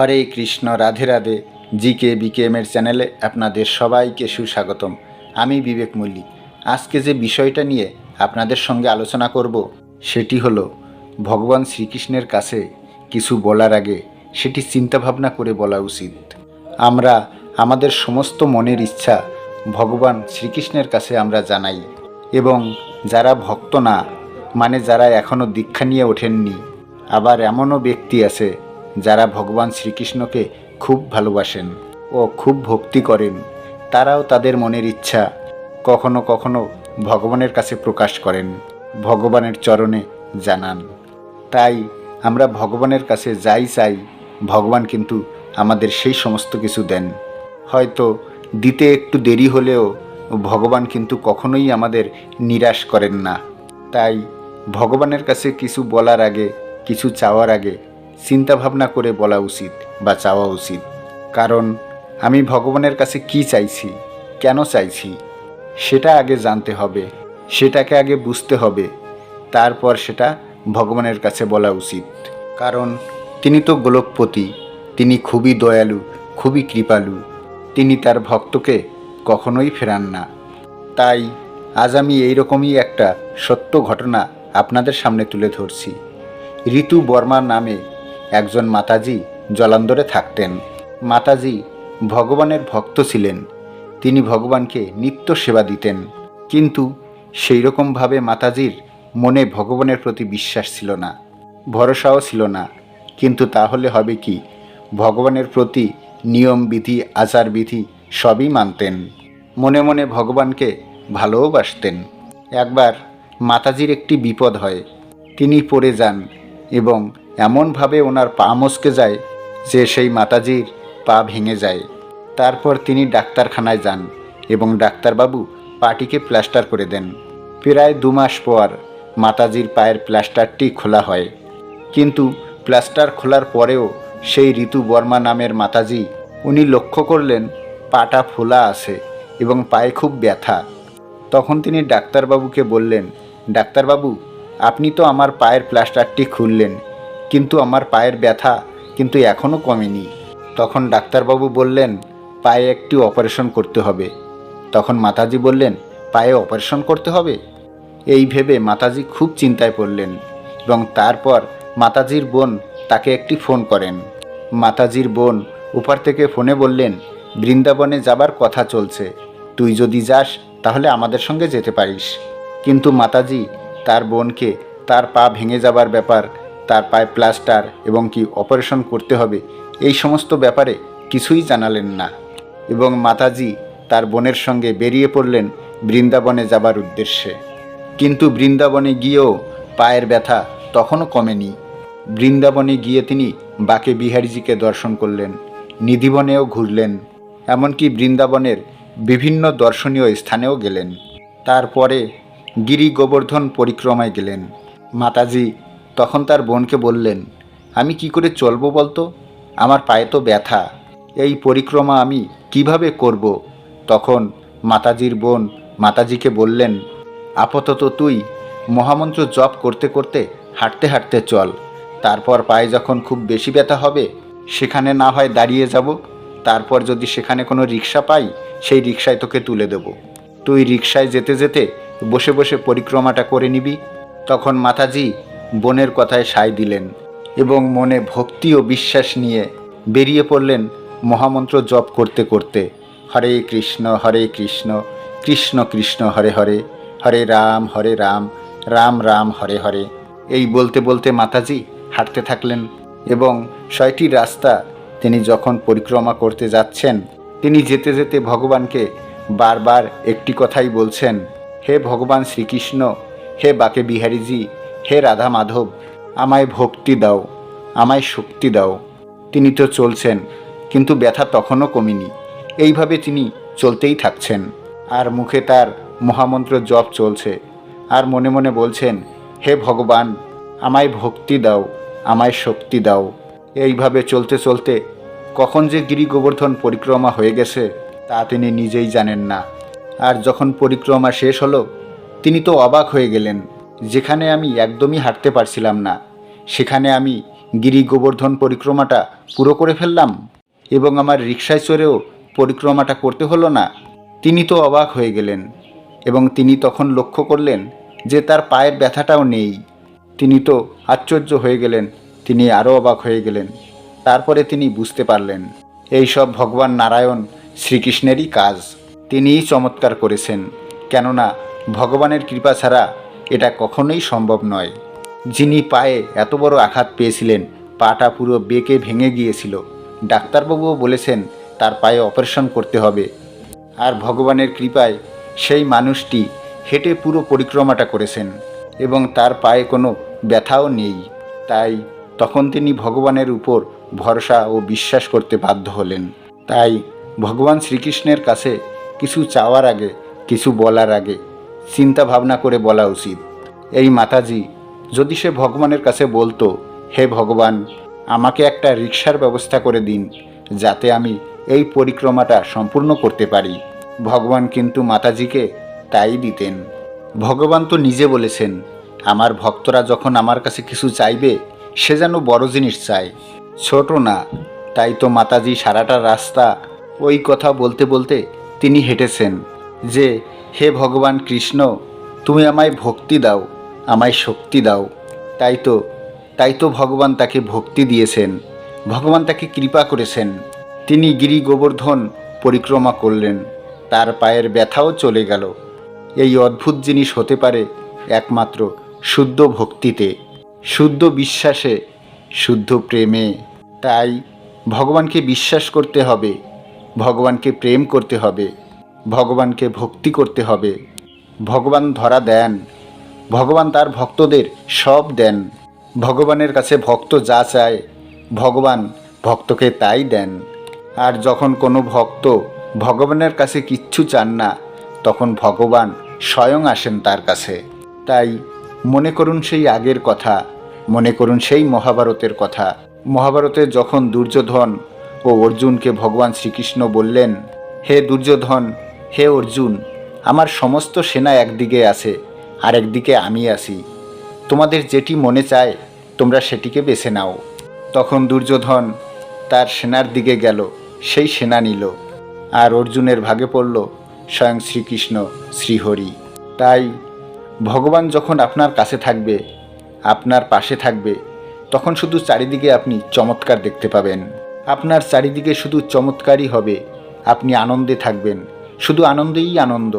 হরে কৃষ্ণ, রাধে রাধে। জি কে বিকেএমের চ্যানেলে আপনাদের সবাইকে সুস্বাগতম। আমি বিবেক মল্লিক। আজকে যে বিষয়টা নিয়ে আপনাদের সঙ্গে আলোচনা করব, সেটি হলো, ভগবান শ্রীকৃষ্ণের কাছে কিছু বলার আগে সেটি চিন্তাভাবনা করে বলা উচিত। আমরা, আমাদের সমস্ত মনের ইচ্ছা ভগবান শ্রীকৃষ্ণের কাছে আমরা জানাই। এবং যারা ভক্ত না মানে যারা এখনও দীক্ষা নিয়ে ওঠেননি, আবার এমনও ব্যক্তি আছে যারা ভগবান শ্রীকৃষ্ণকে খুব ভালোবাসেন ও খুব ভক্তি করেন, তারাও তাদের মনের ইচ্ছা কখনো কখনো ভগবানের কাছে প্রকাশ করেন, ভগবানের চরণে জানান। তাই আমরা ভগবানের কাছে যাই চাই, ভগবান কিন্তু আমাদের সেই সমস্ত কিছু দেন। হয়তো দিতে একটু দেরি হলেও ভগবান কিন্তু কখনোই আমাদের নিরাশ করেন না। তাই ভগবানের কাছে কিছু বলার আগে, কিছু চাওয়ার আগে চিন্তা ভাবনা করে বলা উচিত বা চাওয়া উচিত। কারণ আমি ভগবানের কাছে কি চাইছি, কেন চাইছি, সেটা আগে জানতে হবে, সেটাকে আগে বুঝতে হবে, তারপর সেটা ভগবানের কাছে বলা উচিত। কারণ তিনি তো গোলকপতি, তিনি খুবই দয়ালু, খুবই কৃপালু, তিনি তার ভক্তকে কখনোই ফেরান না। তাই আজ আমি এইরকমই একটা সত্য ঘটনা আপনাদের সামনে তুলে ধরছি। ঋতু বর্মা নামে একজন মাতাজি জলান্দরে থাকতেন। মাতাজি ভগবানের ভক্ত ছিলেন। তিনি ভগবানকে নিত্য সেবা দিতেন। কিন্তু সেই রকমভাবে মাতাজির মনে ভগবানের প্রতি বিশ্বাস ছিল না, ভরসাও ছিল না। কিন্তু তাহলে হবে কি? ভগবানের প্রতি নিয়ম বিধি, আচার বিধি সবই মানতেন। মনে মনে ভগবানকে ভালোবাসতেন। একবার মাতাজির একটি বিপদ হয়। তিনি পড়ে যান এবং এমনভাবে ওনার পা মচকে যায় যে সেই মাতাজির পা ভেঙে যায়। তারপর তিনি ডাক্তারখানায় যান এবং ডাক্তারবাবু পাটিকে প্লাস্টার করে দেন। প্রায় দু মাস পর মাতাজির পায়ের প্লাস্টারটি খোলা হয়। কিন্তু প্লাস্টার খোলার পরেও সেই ঋতু বর্মা নামের মাতাজি উনি লক্ষ্য করলেন পাটা ফোলা আছে এবং পায়ে খুব ব্যথা। তখন তিনি ডাক্তারবাবুকে বললেন, ডাক্তারবাবু, আপনি তো আমার পায়ের প্লাস্টারটি খুললেন। কিন্তু আমার পায়ের ব্যথা কিন্তু এখনও কমেনি। তখন ডাক্তারবাবু বললেন, পায়ে একটি অপারেশন করতে হবে। তখন মাতাজি বললেন, পায়ে অপারেশন করতে হবে? এই ভেবে মাতাজি খুব চিন্তায় পড়লেন এবং তারপর মাতাজির বোন তাকে একটি ফোন করেন। মাতাজির বোন উপর থেকে ফোনে বললেন, বৃন্দাবনে যাবার কথা চলছে। তুই যদি যাস, তাহলে আমাদের সঙ্গে যেতে পারিস। কিন্তু মাতাজি তার বোনকে তার পা ভেঙে যাবার ব্যাপার তার পায়ে প্লাস্টার এবং কি অপারেশন করতে হবে, এই সমস্ত ব্যাপারে কিছুই জানালেন না এবং মাতাজি তার বোনের সঙ্গে বেরিয়ে পড়লেন বৃন্দাবনে যাবার উদ্দেশ্যে। কিন্তু বৃন্দাবনে গিয়েও পায়ের ব্যথা তখনও কমেনি। বৃন্দাবনে গিয়ে তিনি বাকে বিহারীজিকে দর্শন করলেন, নিধিবনেও ঘুরলেন, এমনকি বৃন্দাবনের বিভিন্ন দর্শনীয় স্থানেও গেলেন। তারপরে গিরি গোবর্ধন পরিক্রমায় গেলেন। মাতাজি তখন তার বোনকে বললেন, আমি কি করে চলবো বলতো? আমার পায়ে তো ব্যথা। এই পরিক্রমা আমি কীভাবে করব? তখন মাতাজির বোন মাতাজিকে বললেন, আপাতত তুই মহামন্ত্র জপ করতে করতে হাঁটতে হাঁটতে চল। তারপর পায়ে যখন খুব বেশি ব্যথা হবে, সেখানে না হয় দাঁড়িয়ে যাব। তারপর যদি সেখানে কোনো রিক্সা পাই, সেই রিক্সায় তোকে তুলে দেব। তুই রিক্সায় যেতে যেতে বসে বসে পরিক্রমাটা করে নিবি। তখন মাতাজি বোনের কথায় সায় দিলেন এবং মনে ভক্তি ও বিশ্বাস নিয়ে বেরিয়ে পড়লেন মহামন্ত্র জপ করতে করতে। হরে কৃষ্ণ হরে কৃষ্ণ কৃষ্ণ কৃষ্ণ, হরে হরে হরে রাম হরে রাম রাম রাম, হরে হরে। এই বলতে বলতে মাতাজি হাঁটতে থাকলেন এবং ছয়টি রাস্তা তিনি যখন পরিক্রমা করতে যাচ্ছেন, তিনি যেতে যেতে ভগবানকে বারবার একটি কথাই বলছেন, হে ভগবান শ্রীকৃষ্ণ, হে বাকে বিহারীজি হে রাধা মাধব, আমায় ভক্তি দাও, আমায় শক্তি দাও। তিনি তো চলছেন, কিন্তু ব্যথা তখনও কমেনি। এইভাবে তিনি চলতেই থাকছেন। আর মুখে তার মহামন্ত্র জপ চলছে। আর মনে মনে বলছেন, হে ভগবান, আমায় ভক্তি দাও, আমায় শক্তি দাও। এইভাবে চলতে চলতে কখন যে গিরি গোবর্ধন পরিক্রমা হয়ে গেছে, তা তিনি নিজেই জানেন না। আর যখন পরিক্রমা শেষ হলো, তিনি তো অবাক হয়ে গেলেন। যেখানে আমি একদমই হাঁটতে পারছিলাম না, সেখানে আমি গিরি গোবর্ধন পরিক্রমাটা পুরো করে ফেললাম এবং আমার রিক্সায় চড়েও পরিক্রমাটা করতে হলো না। তিনি তো অবাক হয়ে গেলেন এবং তিনি তখন লক্ষ্য করলেন যে তার পায়ের ব্যথাটাও নেই। তিনি তো আশ্চর্য হয়ে গেলেন, তিনি আরও অবাক হয়ে গেলেন। তারপরে তিনি বুঝতে পারলেন, এই সব ভগবান নারায়ণ শ্রীকৃষ্ণেরই কাজ। তিনিই চমৎকার করেছেন, কেননা ভগবানের কৃপা ছাড়া এটা কখনোই সম্ভব নয়। যিনি পায়ে এত বড় আঘাত পেয়েছিলেন, পাটা পুরো বেঁকে ভেঙে গিয়েছিল। ডাক্তারবাবুও বলেছেন, তার পায়ে অপারেশন করতে হবে। আর ভগবানের কৃপায় সেই মানুষটি হেঁটে পুরো পরিক্রমাটা করেছেন এবং তার পায়ে কোনো ব্যথাও নেই। তাই তখন তিনি ভগবানের উপর ভরসা ও বিশ্বাস করতে বাধ্য হলেন। তাই ভগবান শ্রীকৃষ্ণের কাছে কিছু চাওয়ার আগে, কিছু বলার আগে চিন্তা ভাবনা করে বলা উচিত। এই মাতাজি, যদি সে ভগবানের কাছে বলতো, হে ভগবান, আমাকে একটা রিক্সার ব্যবস্থা করে দিন, যাতে আমি এই পরিক্রমাটা সম্পূর্ণ করতে পারি। ভগবান কিন্তু মাতাজিকে তাই দিতেন। ভগবান তো নিজে বলেছেন, আমার ভক্তরা যখন আমার কাছে কিছু চাইবে, সে যেন বড় জিনিস চায়। ছোট না, তাই তো মাতাজি সারাটা রাস্তা ওই কথা বলতে বলতে তিনি হেঁটেছেন যে হে ভগবান কৃষ্ণ, তুমি আমায় ভক্তি দাও, আমায় শক্তি দাও। তাই তো তাই তো ভগবান তাকে ভক্তি দিয়েছেন, ভগবান তাকে কৃপা করেছেন। তিনি গিরি গোবর্ধন পরিক্রমা করলেন, তার পায়ের ব্যথাও চলে গেল। এই অদ্ভুত জিনিস হতে পারে একমাত্র শুদ্ধ ভক্তিতে, শুদ্ধ বিশ্বাসে, শুদ্ধ প্রেমে। তাই ভগবানকে বিশ্বাস করতে হবে, ভগবানকে প্রেম করতে হবে। ভগবানকে ভক্তি করতে হবে। ভগবান ধরা দেন। ভগবান তার ভক্তদের সব দেন। ভগবানের কাছে ভক্ত যা চায়, ভগবান ভক্তকে তাই দেন। আর যখন কোনো ভক্ত ভগবানের কাছে কিচ্ছু চান না, তখন ভগবান স্বয়ং আসেন তার কাছে। তাই মনে করুন সেই আগের কথা, মনে করুন সেই মহাভারতের কথা। মহাভারতে যখন দুর্যোধন ও অর্জুনকে ভগবান শ্রীকৃষ্ণ বললেন, হে দুর্যোধন হে অর্জুন, আমার সমস্ত সেনা একদিকে আছে আর একদিকে আমি আছি। তোমাদের যেটি মনে চায়, তোমরা সেটিকে বেছে নাও। তখন দুর্যোধন তার সেনার দিকে গেল, সেই সেনা নিল। আর অর্জুনের ভাগে পড়ল, স্বয়ং শ্রীকৃষ্ণ, শ্রীহরি। তাই ভগবান যখন আপনার কাছে থাকবে, আপনার পাশে থাকবে, তখন শুধু চারিদিকে আপনি চমৎকার দেখতে পাবেন। আপনার চারিদিকে শুধু চমৎকারই হবে, আপনি আনন্দে থাকবেন। শুধু আনন্দেই আনন্দ,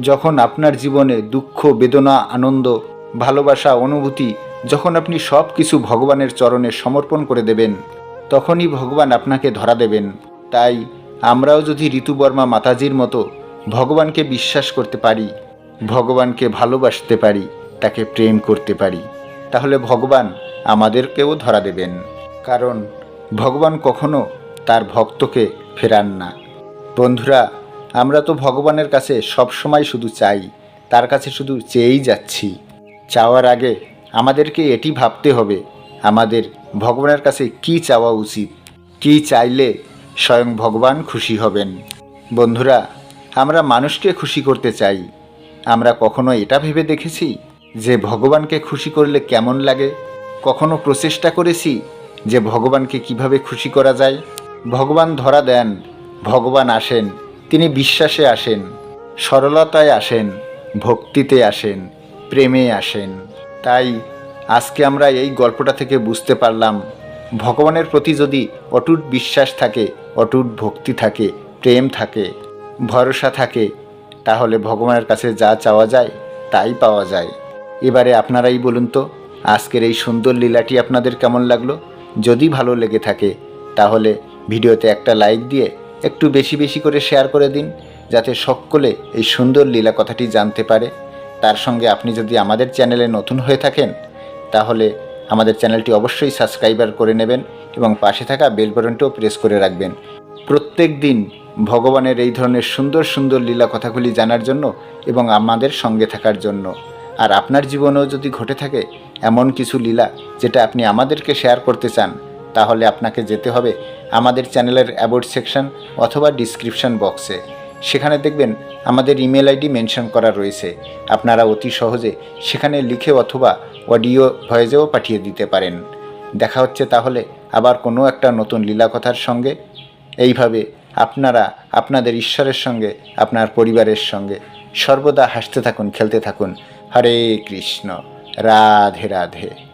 যখন আপনার জীবনে দুঃখ, বেদনা, আনন্দ, ভালোবাসা, অনুভূতি, যখন আপনি সব কিছু ভগবানের চরণে সমর্পণ করে দেবেন, তখনই ভগবান আপনাকে ধরা দেবেন। তাই আমরাও যদি ঋতুবর্মা মাতাজির মতো ভগবানকে বিশ্বাস করতে পারি, ভগবানকে ভালোবাসতে পারি, তাকে প্রেম করতে পারি, তাহলে ভগবান আমাদেরকেও ধরা দেবেন। কারণ ভগবান কখনো তার ভক্তকে ফেরান না। বন্ধুরা আমরা তো ভগবানের কাছে সব সময় শুধু চাই, তার কাছে শুধু চেয়েই যাচ্ছি। চাওয়ার আগে আমাদেরকে এটি ভাবতে হবে, আমাদের ভগবানের কাছে কি চাওয়া উচিত? কি চাইলে স্বয়ং ভগবান খুশি হবেন? বন্ধুরা, আমরা মানুষকে খুশি করতে চাই। আমরা কখনো এটা ভেবে দেখেছি যে ভগবানকে খুশি করলে কেমন লাগে? কখনো প্রচেষ্টা করেছি যে ভগবানকে কীভাবে খুশি করা যায়? ভগবান ধরা দেন, ভগবান আসেন। তিনি বিশ্বাসে আসেন, সরলতায় আসেন, ভক্তিতে আসেন, প্রেমে আসেন। তাই আজকে আমরা এই গল্পটা থেকে বুঝতে পারলাম, ভগবানের প্রতি যদি অটুট বিশ্বাস থাকে, অটুট ভক্তি থাকে, প্রেম থাকে, ভরসা থাকে, তাহলে ভগবানের কাছে যা চাওয়া যায়, তাই পাওয়া যায়। এবারে আপনারাই বলুন তো, আজকের এই সুন্দর লীলাটি আপনাদের কেমন লাগল? যদি ভালো লেগে থাকে, তাহলে ভিডিওতে একটা লাইক দিয়ে একটু বেশি বেশি করে শেয়ার করে দিন, যাতে সকলে এই সুন্দর লীলা কথাটি জানতে পারে। তার সঙ্গে আপনি যদি আমাদের চ্যানেলে নতুন হয়ে থাকেন, তাহলে আমাদের চ্যানেলটি অবশ্যই সাবস্ক্রাইবার করে নেবেন এবং পাশে থাকা বেল বাটনটিও প্রেস করে রাখবেন। প্রত্যেক দিন ভগবানের এই ধরনের সুন্দর সুন্দর লীলা কথাগুলি জানার জন্য এবং আমাদের সঙ্গে থাকার জন্য। আর আপনার জীবনেও যদি ঘটে থাকে এমন কিছু লীলা যেটা আপনি আমাদেরকে শেয়ার করতে চান, তাহলে আপনাকে যেতে হবে আমাদের চ্যানেলের অ্যাবোর্ড সেকশন অথবা ডিসক্রিপশন বক্সে। সেখানে দেখবেন আমাদের ইমেল আইডি মেনশন করা রয়েছে। আপনারা অতি সহজে সেখানে লিখে অথবা অডিও ভয়েসেও পাঠিয়ে দিতে পারেন। দেখা হচ্ছে তাহলে আবার কোনো একটা নতুন লীলাকথার সঙ্গে। এইভাবে আপনারা আপনাদের ঈশ্বরের সঙ্গে, আপনার পরিবারের সঙ্গে সর্বদা হাসতে থাকুন, খেলতে থাকুন। হরে কৃষ্ণ। রাধে রাধে।